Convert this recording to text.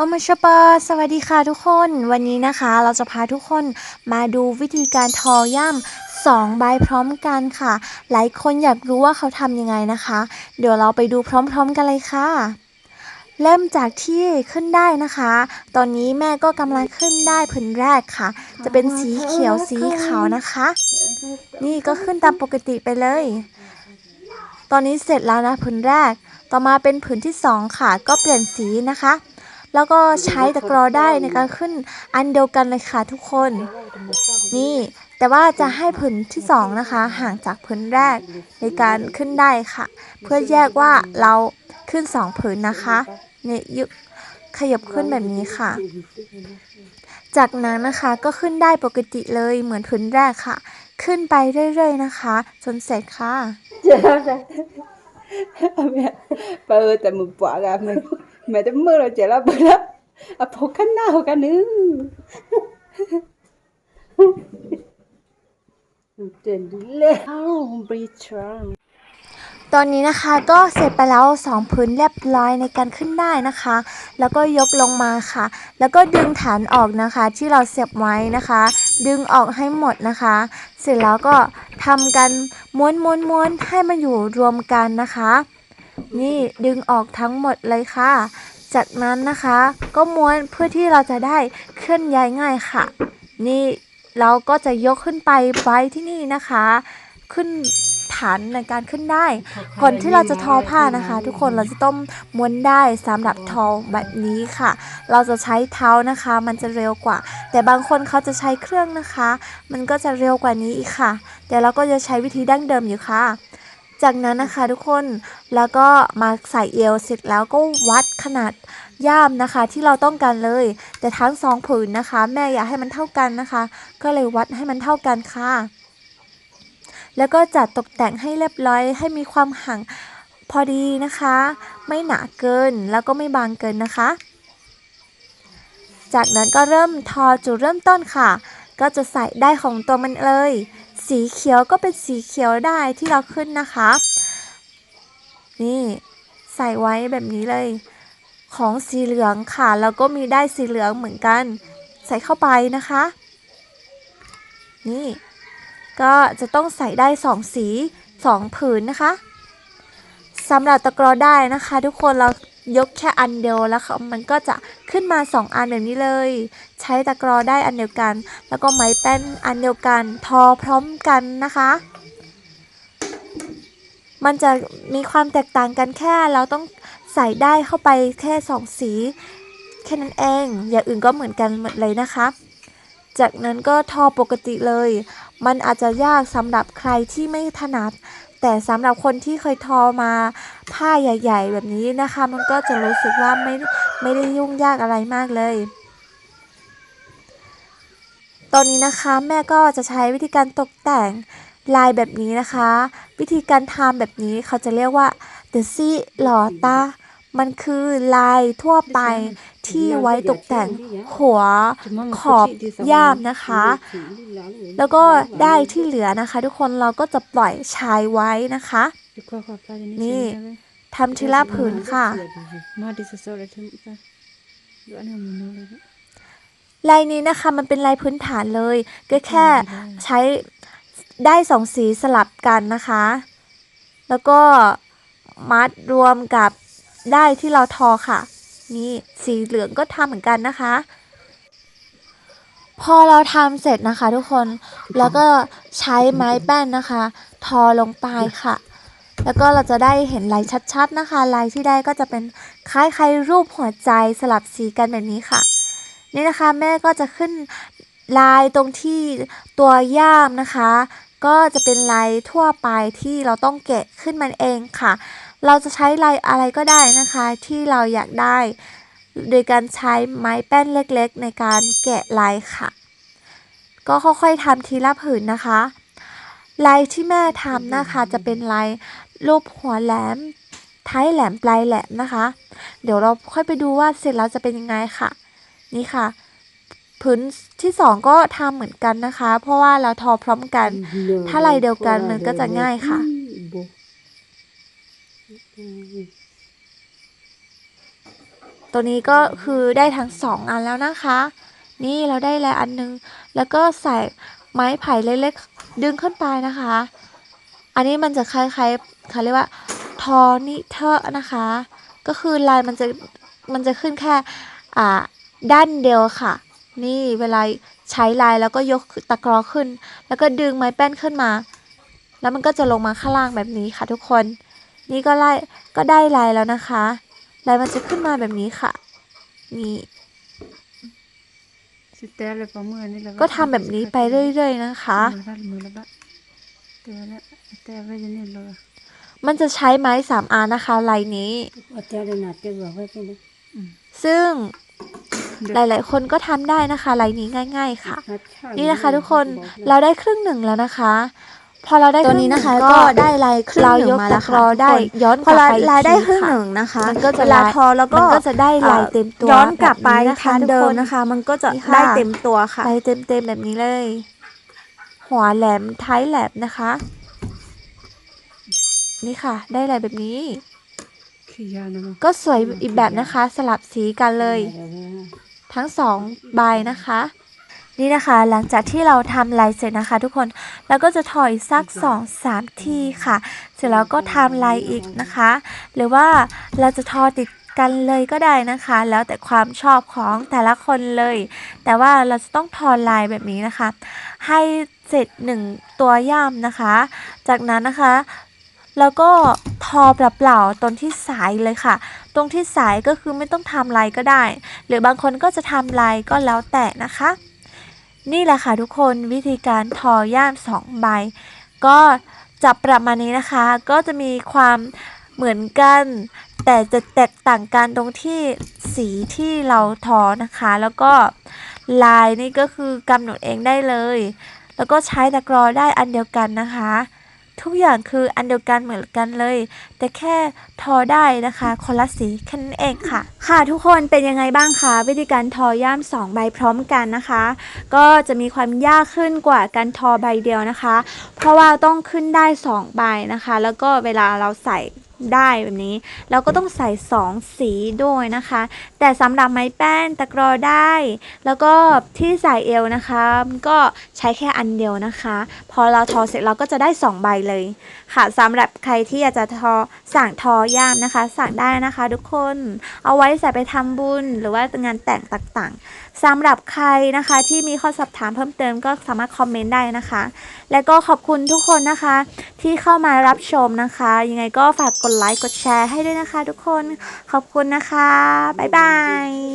โอมาชปาสวัสดีค่ะทุกคน วันนี้นะคะเราจะพาทุกคนมาดูวิธีการทอย่ำสองใบพร้อมกันค่ะ หลายคนอยากรู้ว่าเขาทำยังไงนะคะ เดี๋ยวเราไปดูพร้อมๆกันเลยค่ะ เริ่มจากที่ขึ้นได้นะคะ ตอนนี้แม่ก็กำลังขึ้นได้ผืนแรกค่ะ จะเป็นสีเขียวสีขาวนะคะ นี่ก็ขึ้นตามปกติไปเลย ตอนนี้เสร็จแล้วนะผืนแรก ต่อมาเป็นผืนที่สองค่ะ ก็เปลี่ยนสีนะคะ แล้วก็ใช้ตะกรอได้ในการขึ้นอันเดียวกันเลยค่ะทุกคน นี่แต่ว่าจะให้ผืนที่สองนะคะ ห่างจากผืนแรกในการขึ้นได้ค่ะ เพื่อแยกว่าเราขึ้นสองผืนนะคะเนี่ยยุขยับขึ้นแบบนี้ค่ะ จากนั้นนะคะก็ขึ้นได้ปกติเลยเหมือนผืนแรกค่ะ ขึ้นไปเรื่อยๆนะคะ จนเสร็จค่ะ mẹ bà ơi tại một quả gà mẹ mẹ tới mưa rồi trẻ là bà đó à phố khăn nào cả nữa trên đi lên không bị tròn ตอนนี้นะคะก็เสร็จไปแล้วสองพื้นเรียบร้อยในการขึ้นได้นะคะ แล้วก็ยกลงมาค่ะ แล้วก็ดึงฐานออกนะคะ ที่เราเสียบไว้นะคะ ดึงออกให้หมดนะคะ เสร็จแล้วก็ทำกันม้วนม้วนม้วนให้มันอยู่รวมกันนะคะ นี่ดึงออกทั้งหมดเลยค่ะ จากนั้นนะคะ ก็ม้วนเพื่อที่เราจะได้เคลื่อนย้ายง่ายค่ะ นี่เราก็จะยกขึ้นไปไว้ที่นี่นะคะ ขึ้นฐานในการขึ้นได้ ก่อนที่เราจะทอผ้านะคะ ทุกคนเราจะต้องม้วนได้สำหรับทอแบบนี้ค่ะ เราจะใช้เท้านะคะ มันจะเร็วกว่า แต่บางคนเขาจะใช้เครื่องนะคะ มันก็จะเร็วกว่านี้อีกค่ะ แต่เราก็จะใช้วิธีดั้งเดิมอยู่ค่ะ จากนั้นนะคะทุกคนแล้วก็มาใส่เอวเสร็จแล้วก็วัดขนาดย่ามนะคะที่เราต้องการเลย แต่ทั้งสองผืนนะคะ แม่อยากให้มันเท่ากันนะคะ ก็เลยวัดให้มันเท่ากันค่ะ แล้วก็จัดตกแต่งให้เรียบร้อยให้มีความห่างพอดีนะคะ ไม่หนาเกินแล้วก็ไม่บางเกินนะคะ จากนั้นก็เริ่มทอจุดเริ่มต้นค่ะ ก็จะใส่ได้ของตัวมันเลย สีเขียวก็เป็นสีเขียวได้ที่เราขึ้นนะคะ นี่ใส่ไว้แบบนี้เลย ของสีเหลืองค่ะแล้วก็มีได้สีเหลืองเหมือนกัน ใส่เข้าไปนะคะ นี่ ก็จะต้องใส่ได้สองสีสองผืนนะคะสำหรับตะกร้อได้นะคะ ทุกคนเรา ยกแค่อันเดียวแล้วมันก็จะขึ้นมาสองอันแบบนี้เลย ใช้ตะกรอได้อันเดียวกัน แล้วก็ไม้แป้นอันเดียวกันทอพร้อมกันนะคะ มันจะมีความแตกต่างกันแค่เราต้องใส่ได้เข้าไปแค่สองสี แค่นั้นเอง อย่างอื่นก็เหมือนกันหมดเลยนะคะ จากนั้นก็ทอปกติเลย มันอาจจะยากสำหรับใครที่ไม่ถนัด แต่สำหรับคนที่เคยทอมาผ้าใหญ่ ๆ แบบนี้นะคะ มันก็จะรู้สึกว่าไม่ไม่ได้ยุ่งยากอะไรมากเลย ตอนนี้นะคะแม่ก็จะใช้วิธีการตกแต่งลายแบบนี้นะคะ วิธีการทำแบบนี้เขาจะเรียกว่า the sea หลอตามันคือลายทั่วไป ที่ไว้ตกแต่งหัวขอบย่ามนะคะ แล้วก็ได้ที่เหลือนะคะ ทุกคนเราก็จะปล่อยชายไว้นะคะ นี่ทำทีละผืนค่ะลายนี้นะคะมันเป็นลายพื้นฐานเลย ก็แค่ใช้ได้สองสีสลับกันนะคะ แล้วก็มัดรวมกับได้ที่เราทอค่ะ นี่สีเหลืองก็ทำเหมือนกันนะคะ พอเราทำเสร็จนะคะทุกคนแล้วก็ใช้ไม้แป้นนะคะ ทอลงไปค่ะ แล้วก็เราจะได้เห็นลายชัดๆนะคะ ลายที่ได้ก็จะเป็นคล้ายๆรูปหัวใจสลับสีกันแบบนี้ค่ะ นี่นะคะแม่ก็จะขึ้นลายตรงที่ตัวย่ามนะคะ ก็จะเป็นลายทั่วไปที่เราต้องแกะขึ้นมันเองค่ะ เราจะใช้ลายอะไรก็ได้นะคะที่เราอยากได้ โดยการใช้ไม้แป้นเล็กๆ ในการแกะลายค่ะ ก็ค่อยๆทำทีละผืนนะคะ ลายที่แม่ทำนะคะจะเป็นลายรูปหัวแหลม ท้ายแหลมปลายแหลมนะคะ เดี๋ยวเราค่อยไปดูว่าเสร็จแล้วจะเป็นยังไงค่ะ นี่ค่ะผืนที่สองก็ทำเหมือนกันนะคะ เพราะว่าเราทอพร้อมกัน ถ้าลายเดียวกันมันก็จะง่ายค่ะน ตัวนี้ก็คือได้ทั้งสองอันแล้วนะคะ นี่เราได้แล้วอันนึง แล้วก็ใส่ไม้ไผ่เล็กๆ ดึงขึ้นไปนะคะ อันนี้มันจะคล้ายๆเขาเรียกว่าทอนิเทอร์นะคะ ก็คือลายมันจะมันจะขึ้นแค่อ่าด้านเดียวค่ะ นี่เวลาใช้ลายแล้วก็ยกตะกรอขึ้น แล้วก็ดึงไม้แป้นขึ้นมา แล้วมันก็จะลงมาข้างล่างแบบนี้ค่ะทุกคน นี่ก็ไล่ก็ได้ลายแล้วนะคะลายมันจะขึ้นมาแบบนี้ค่ะ นี่สิแต่เลยประเมินนี่แล้วก็ทำแบบนี้ไปเรื่อยๆนะคะมือละมือละบะแต่ละแต่ไว้จะนี่เลยมันจะใช้ไม้สามอันนะคะลายนี้ว่าแต่ได้หนาจะบอกไว้ที่นี่ซึ่งหลายๆ คนก็ทำได้นะคะลายนี้ง่าย ๆ ค่ะ นี่นะคะทุกคนเราได้ครึ่งหนึ่งแล้วนะคะ พอเราได้ตัวนี้นะคะรึ่งหงก็ได้ลายครึ่งเราหนึ่ยงกมาตะแล้วกค่ะรอได้ทุกคนย้อนพอกลับลายไปอีกลายได้ทีครึ่งค่ะหนึ่งนะคะมันก็จะเวลาทอแล้วก็มันก็จะได้ลายเต็มตัวย้อนกลับไปแบบนี้นะคะทางเดิมทุกคนนะคะ มันก็จะนี่ค่ะได้เต็มตัวค่ะไปเต็มๆแบบนี้เลย หัวแหลมท้ายแหลมนะคะ นี่ค่ะ ได้ลายแบบนี้ขี้ยานะมั้งก็สวยอีกแบบนะคะ สลับสีกันเลย ทั้งสองใบนะคะ นี่นะคะ หลังจากที่เราทำลายเสร็จนะคะ ทุกคนแล้วก็จะถอยสักสองสามทีค่ะ เสร็จแล้วก็ทำลายอีกนะคะ หรือว่าเราจะทอติดกันเลยก็ได้นะคะ แล้วแต่ความชอบของแต่ละคนเลย แต่ว่าเราจะต้องทอลายแบบนี้นะคะ ให้เสร็จหนึ่งตัวย่ามนะคะ จากนั้นนะคะ แล้วก็ทอเปล่าๆตรงที่สายเลยค่ะ ตรงที่สายก็คือไม่ต้องทำลายก็ได้ หรือบางคนก็จะทำลายก็แล้วแต่นะคะ นี่แหละค่ะทุกคนวิธีการทอย่ามสองใบ ก็จะประมาณนี้นะคะ ก็จะมีความเหมือนกัน แต่จะแตกต่างกันตรงที่สีที่เราทอนะคะ แล้วก็ลายนี่ก็คือกำหนดเองได้เลย แล้วก็ใช้ตะกรอได้อันเดียวกันนะคะ ทุกอย่างคืออันเดียวกันเหมือนกันเลย แต่แค่ทอได้นะคะคนละสีแค่นั้นเองค่ะ ค่ะทุกคนเป็นยังไงบ้างคะวิธีการทอย่ามสองใบพร้อมกันนะคะ ก็จะมีความยากขึ้นกว่าการทอใบเดียวนะคะ เพราะว่าต้องขึ้นได้สองใบนะคะ แล้วก็เวลาเราใส่ ได้แบบนี้ เราก็ต้องใส่สองสีด้วยนะคะ แต่สำหรับไม้แป้นตะกรอได้ แล้วก็ที่ใส่เอวนะคะก็ใช้แค่อันเดียวนะคะ พอเราทอเสร็จเราก็จะได้สองใบเลย ค่ะสำหรับใครที่อยากจะทอสั่งทอย่ามนะคะ สั่งได้นะคะ ทุกคนเอาไว้ใส่ไปทำบุญ หรือว่างานแต่งต่างๆสำหรับใครนะคะที่มีข้อสอบถามเพิ่มเติมก็สามารถคอมเมนต์ได้นะคะ และก็ขอบคุณทุกคนนะคะ ที่เข้ามารับชมนะคะ ยังไงก็ฝากกดไลค์กดแชร์ให้ด้วยนะคะทุกคนขอบคุณนะคะ บ๊ายบาย